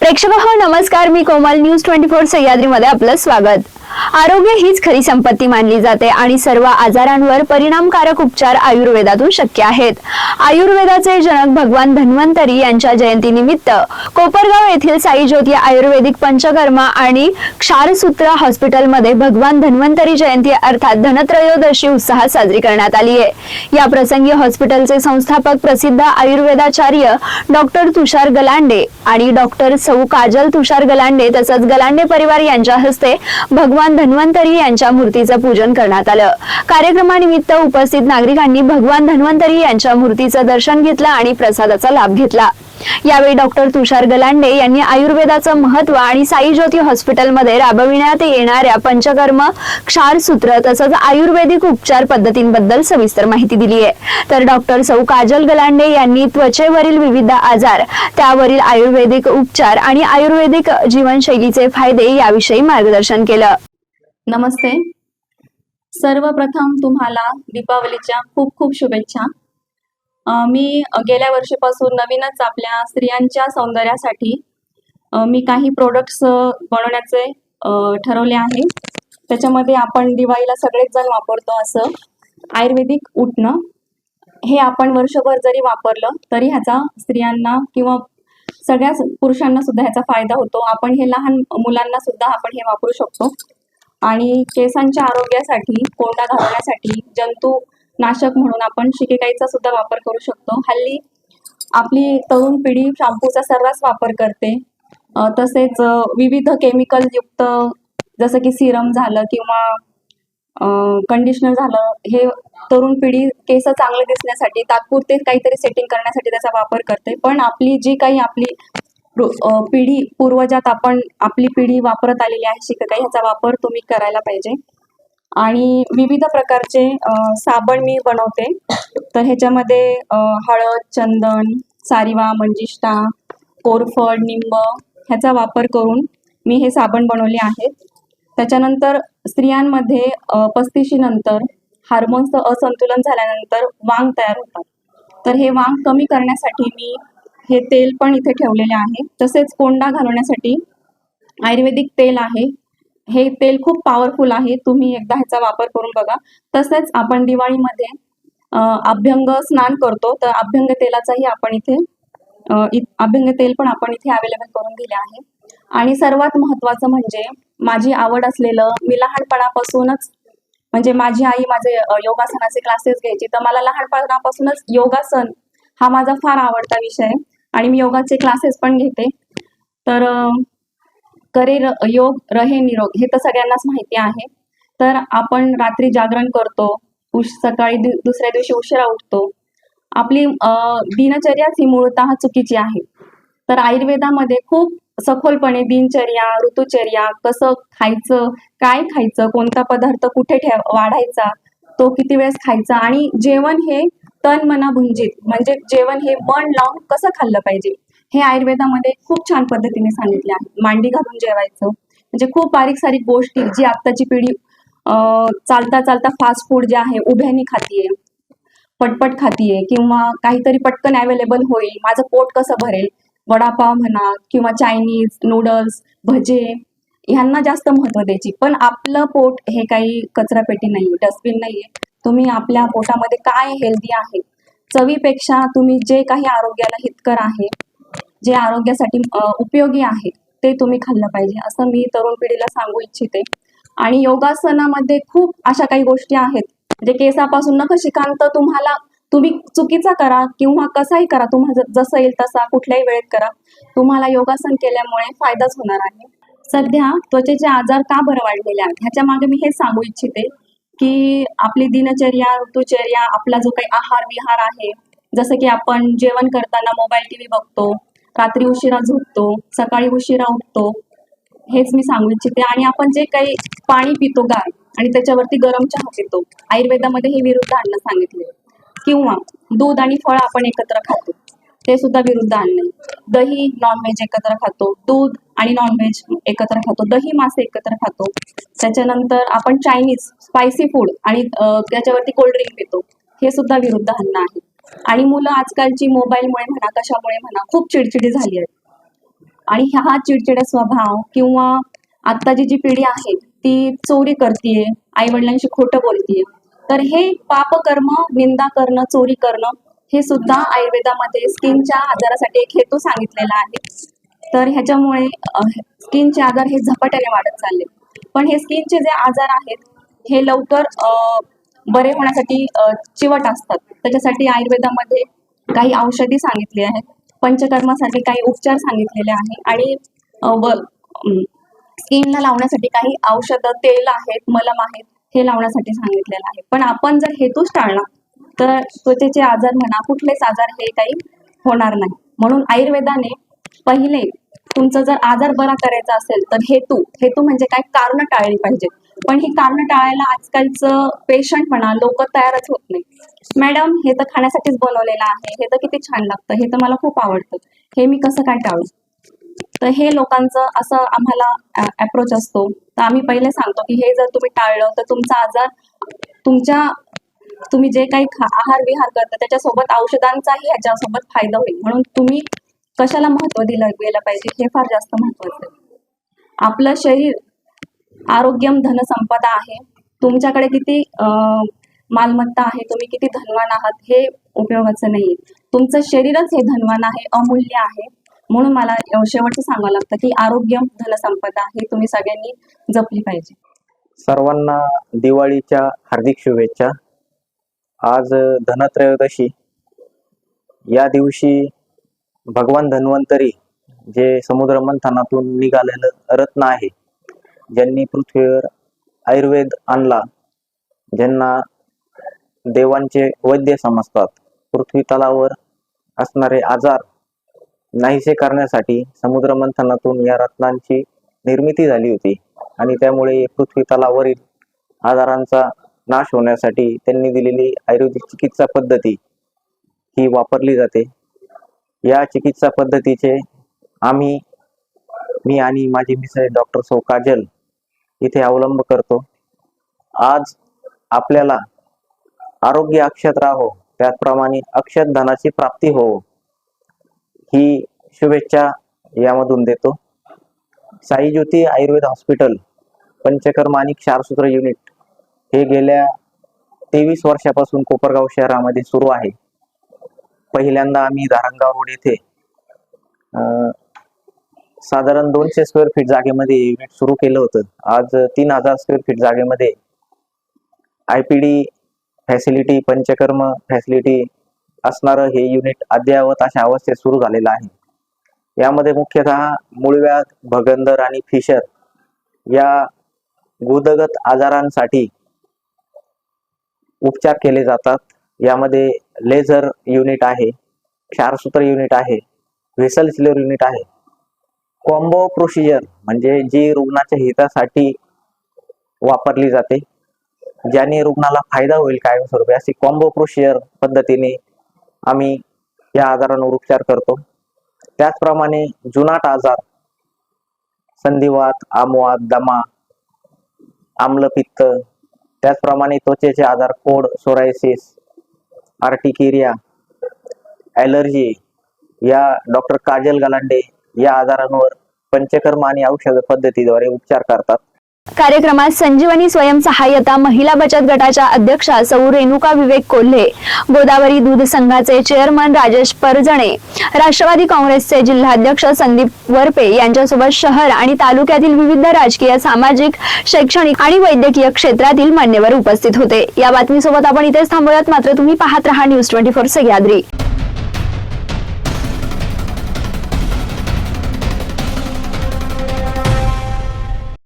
प्रेक्षक हो नमस्कार. मी कोमल. न्यूज ट्वेंटी फोर सह्याद्रीमध्ये आपलं स्वागत. आरोग्य हीच खरी संपत्ती मानली जाते आणि सर्व आजारांवर परिणामकारक उपचार आयुर्वेदातून शक्य आहेत. आयुर्वेदाचे जनक भगवान धन्वंतरी यांच्या जयंतीनिमित्त कोपरगाव येथील साई ज्योती आयुर्वेदिक पंचकर्मा आणि क्षारसूत्र हॉस्पिटलमध्ये भगवान धन्वंतरी जयंती अर्थात धनत्रयोदशी उत्साहात साजरी करण्यात आली आहे. या प्रसंगी हॉस्पिटलचे संस्थापक प्रसिद्ध आयुर्वेदाचार्य डॉक्टर तुषार गलांडे आणि डॉक्टर सौ काजल तुषार गलांडे तसंच गलांडे परिवार यांच्या हस्ते भगवान धन्वंतरी यांच्या मूर्तीचं पूजन करण्यात आलं. कार्यक्रमानिमित्त उपस्थित नागरिकांनी भगवान धन्वंतरी यांच्या मूर्तीचं दर्शन घेतलं आणि प्रसादाचा लाभ घेतला. यावेळी डॉक्टर तुषार गलांडे यांनी आयुर्वेदाचं महत्त्व आणि साई ज्योती हॉस्पिटलमध्ये राबविण्यात येणाऱ्या पंचकर्म क्षारसूत्र तसंच आयुर्वेदिक उपचार पद्धतींबद्दल सविस्तर माहिती दिली आहे तर डॉक्टर सौ काजल गलांडे यांनी त्वचेवरील विविध आजार त्यावरील आयुर्वेदिक उपचार आणि आयुर्वेदिक जीवनशैलीचे फायदे याविषयी मार्गदर्शन केलं. नमस्ते. सर्वप्रथम तुम्हाला दीपावलीच्या खूप खूप शुभेच्छा. मी गेल्या वर्षीपासून नवीनच आपल्या स्त्रियांच्या सौंदर्यासाठी मी काही प्रोडक्ट्स बनवण्याचे ठरवले आहे. त्याच्यामध्ये आपण दिवाळीला सगळेच जण वापरतो असं. आयुर्वेदिक उठणं हे आपण वर्षभर जरी वापरलं तरी ह्याचा स्त्रियांना किंवा सगळ्या पुरुषांना सुद्धा ह्याचा फायदा होतो. आपण हे लहान मुलांना सुद्धा आपण हे वापरू शकतो. आणि केसांच्या आरोग्यासाठी कोंडा घालवण्यासाठी जंतू नाशक म्हणून आपण शिकेकाईचा सुद्धा वापर करू शकतो. हल्ली आपली तरुण पिढी शॅम्पूचा सर्रास वापर करते. तसेच विविध केमिकल युक्त जसं की सिरम झालं किंवा कंडिशनर झालं हे तरुण पिढी केस चांगले दिसण्यासाठी तात्पुरते काहीतरी सेटिंग करण्यासाठी त्याचा वापर करते. पण आपली जी काही आपली पिढी पूर्वजात आपण आपली पिढी वापरत आलेली आहे शिकत आहे ह्याचा वापर तुम्ही करायला पाहिजे. आणि विविध प्रकारचे साबण मी बनवते. तर ह्याच्यामध्ये हळद चंदन सारिवा मंजिष्ठा कोरफड निंब ह्याचा वापर करून मी हे साबण बनवले आहेत. त्याच्यानंतर स्त्रियांमध्ये पस्तीशीनंतर हार्मोन्सचं असंतुलन झाल्यानंतर वांग तयार होतात. तर हे वांग कमी करण्यासाठी मी हे तेल पण इथे ठेवलेले आहे. तसेच कोंडा घालवण्यासाठी आयुर्वेदिक तेल आहे. हे तेल खूप पॉवरफुल आहे. तुम्ही एकदा ह्याचा वापर करून बघा. तसेच आपण दिवाळीमध्ये अभ्यंग स्नान करतो. तर अभ्यंग तेलाचाही आपण इथे अभ्यंग तेल पण आपण इथे अवेलेबल करून दिले आहे. आणि सर्वात महत्वाचं म्हणजे माझी आवड असलेलं मी लहानपणापासूनच म्हणजे माझी आई माझे योगासनाचे क्लासेस घ्यायची. तर मला लहानपणापासूनच योगासन हा माझा फार आवडता विषय आहे. आणि मी योगाचे क्लासेस पण घेते. तर करे र- योग रहे निरोग हे तर सगळ्यांनाच माहिती आहे. तर आपण रात्री जागरण करतो उश सकाळी दु- दुसऱ्या दिवशी उशिरा उठतो. आपली दिनचर्याच ही मूळतः चुकीची आहे. तर आयुर्वेदामध्ये खूप सखोलपणे दिनचर्या ऋतुचर्या कसं खायचं काय खायचं कोणता पदार्थ कुठे ठेव वाढायचा तो किती वेळेस खायचा आणि जेवण हे तन मना भुंजित म्हणजे जेवण हे मन लावून कसं खाल्लं पाहिजे? हे आयुर्वेदामध्ये खूप छान पद्धतीने सांगितले आहे. मांडी घालून जेवायचं. म्हणजे खूप बारीक सारीक गोष्टी जी आत्ताची पिढी चालता चालता फास्ट फूड जे आहे उभ्यानी खातीये पटपट खातीये किंवा काहीतरी पटकन अवेलेबल होईल माझं पोट कसं भरेल? वडापाव म्हणा किंवा चायनीज नूडल्स भजे ह्यांना जास्त महत्त्व द्यायची. पण आपलं पोट हे काही कचरापेटी नाही डस्टबिन नाहीये. तुम्ही आपल्या पोटामध्ये काय हेल्दी आहे? चवीपेक्षा तुम्ही जे काही आरोग्याला हितकर आहे जे आरोग्यासाठी उपयोगी आहे ते तुम्ही खाल्लं पाहिजे असं मी तरुण पिढीला सांगू इच्छिते. आणि योगासनामध्ये खूप अशा काही गोष्टी आहेत जे केसापासून नखशिकांत तुम्हाला तुम्ही चुकीचा करा किंवा कसाही करा तुम्हाला जसं येईल तसा कुठल्याही वेळेत करा. तुम्हाला योगासन केल्यामुळे फायदाच होणार आहे. सध्या त्वचेचे आजार का बरं वाढलेले आहेत? ह्याच्या मागे मी हे सांगू इच्छिते की आपली दिनचर्या ऋतुचर्या आपला जो काही आहार विहार आहे जसं की आपण जेवण करताना मोबाईल टी व्ही बघतो रात्री उशिरा झोपतो सकाळी उशिरा उठतो हेच मी सांगू इच्छिते. आणि आपण जे काही पाणी पितो गार आणि त्याच्यावरती गरम चहा पितो आयुर्वेदामध्ये हे विरुद्ध आणणं सांगितले किंवा दूध आणि फळ आपण एकत्र खातो. ते सुद्धा विरुद्ध आणणे दही नॉनव्हेज एकत्र खातो. दूध आणि नॉनव्हेज एकत्र खातो. दही मासे एकत्र खातो. त्याच्यानंतर आपण चायनीज स्पायसी फूड आणि त्याच्यावरती त्याच्यावरती कोल्ड्रिंक पितो. हे सुद्धा विरुद्ध अन्न आहे. आणि मुलं आजकालची मोबाईलमुळे म्हणा कशामुळे म्हणा खूप चिडचिडी झाली आहे आणि ह्या चिडचिडा स्वभाव किंवा आत्ताची जी पिढी आहे ती चोरी करतीये आई वडिलांशी खोटं बोलतीये. तर हे पापकर्म निंदा करणं चोरी करणं हे सुद्धा आयुर्वेदामध्ये स्किनच्या आजारासाठी एक हेतू सांगितलेला आहे. तर ह्याच्यामुळे स्किनचे आजार हे झपाट्याने वाढत चालले. पण हे स्किनचे जे आजार आहेत हे लवकर बरे होण्यासाठी चिवट असतात. त्याच्यासाठी आयुर्वेदामध्ये काही औषधी सांगितली आहेत. पंचकर्मासाठी काही उपचार सांगितलेले आहे. आणि व स्किनला लावण्यासाठी काही औषधं तेल आहेत मलम आहेत हे लावण्यासाठी सांगितलेलं आहे. पण आपण जर हेतूच टाळला तर त्वचेचे आजार म्हणा कुठलेच आजार हे काही होणार नाही. म्हणून आयुर्वेदाने पहिले तुमचा जर आजार बरा करायचा असेल तर हेतू हेतू म्हणजे काय? कारण टाळली पाहिजेत पण ही कारण टाळायला आजकालचं पेशंट म्हणा लोक तयारच होत नाही. मॅडम हे तर खाण्यासाठीच बनवलेलं आहे हे तर किती छान लागतं हे तर मला खूप आवडतं. हे मी कसं काय टाळू? तर हे लोकांचं असं आम्हाला अप्रोच असतो. तर आम्ही पहिले सांगतो की हे जर तुम्ही टाळलं तर तुमचा आजार तुमच्या तुम्ही जे काही आहार विहार करता त्याच्यासोबत औषधांचाही ह्याच्यासोबत फायदा होईल. म्हणून तुम्ही कशाला महत्त्व दिलं गेलं पाहिजे हे फार जास्त महत्वाचं आहे. आपलं शरीर आरोग्यम धनसंपदा आहे. तुमच्याकडे किती मालमत्ता आहे तुम्ही किती धनवान आहात हे उपयोगाचं नाही तुमचं शरीरच हे धनवान आहे अमूल्य आहे. म्हणून मला शेवटचं सांगावं लागतं की आरोग्य धनसंपदा हे तुम्ही सगळ्यांनी जपली पाहिजे. सर्वांना दिवाळीच्या हार्दिक शुभेच्छा. आज धनत्रयोदशी. या दिवशी भगवान धन्वंतरी जे समुद्र मंथनातून निघालेलं रत्न आहे ज्यांनी पृथ्वीवर आयुर्वेद आणला ज्यांना देवांचे वैद्य समजतात पृथ्वी तलावर असणारे आजार नाहीसे करण्यासाठी समुद्र मंथनातून या रत्नांची निर्मिती झाली होती. आणि त्यामुळे पृथ्वी तलावरील आजारांचा नाश होण्यासाठी त्यांनी दिलेली आयुर्वेदिक चिकित्सा पद्धती ही वापरली जाते. या चिकित्सा पद्धतीचे आम्ही मी आणि माझी मिसळ डॉक्टर सौ काजल इथे अवलंब करतो. आज आपल्याला आरोग्य अक्षत राहो त्याचप्रमाणे अक्षत धनाची प्राप्ती हो ही शुभेच्छा यामधून देतो. साई ज्योती आयुर्वेद हॉस्पिटल पंचकर्म आणि क्षारसूत्र युनिट हे गेल्या तेवीस वर्षापासून कोपरगाव शहरामध्ये सुरू आहे. पहिल्यांदा आम्ही धारंगाव रोड येथे साधारण दोनशे स्क्वेअर फीट जागेमध्ये युनिट सुरू केलं होतं. आज तीन हजार स्क्वेअर फीट जागेमध्ये I P D facility Panchakarma facility असणारं हे युनिट अद्ययावत अशा अवस्थेत सुरू झालेलं आहे. यामध्ये मुख्यतः मुळव्याध भगंदर आणि फिशर या गुदगत आजारांसाठी उपचार केले जातात. यामध्ये लेझर युनिट आहे क्षारसूत्र युनिट आहे व्हेसल सिलर युनिट आहे. कॉम्बो प्रोसिजर म्हणजे जी रुग्णाच्या हितासाठी वापरली जाते ज्याने रुग्णाला फायदा होईल कायमस्वरूपी अशी कॉम्बो प्रोसिजर पद्धतीने आम्ही या आजारांवर उपचार करतो. त्याचप्रमाणे जुनाट आजार संधिवात आमवात दमा आम्लपित्त त्याचप्रमाणे त्वचेचे आजार कोड सोरायसिस आर्टिकेरिया ॲलर्जी या डॉक्टर काजल गलांडे या आजारांवर पंचकर्म आणि औषध पद्धतीद्वारे उपचार करतात. कार्यक्रमात संजीवनी स्वयंसहाय्यता महिला बचत गटाच्या अध्यक्षा सौ रेणुका विवेक कोल्हे गोदावरी दूध संघाचे चेअरमन राजेश परजणे राष्ट्रवादी काँग्रेसचे जिल्हाध्यक्ष संदीप वरपे यांच्यासोबत शहर आणि तालुक्यातील विविध राजकीय सामाजिक शैक्षणिक आणि वैद्यकीय क्षेत्रातील मान्यवर उपस्थित होते. या बातमीसोबत आपण इथेच थांबूयात. मात्र तुम्ही पाहत रहा न्यूज ट्वेंटी फोर सह्याद्री.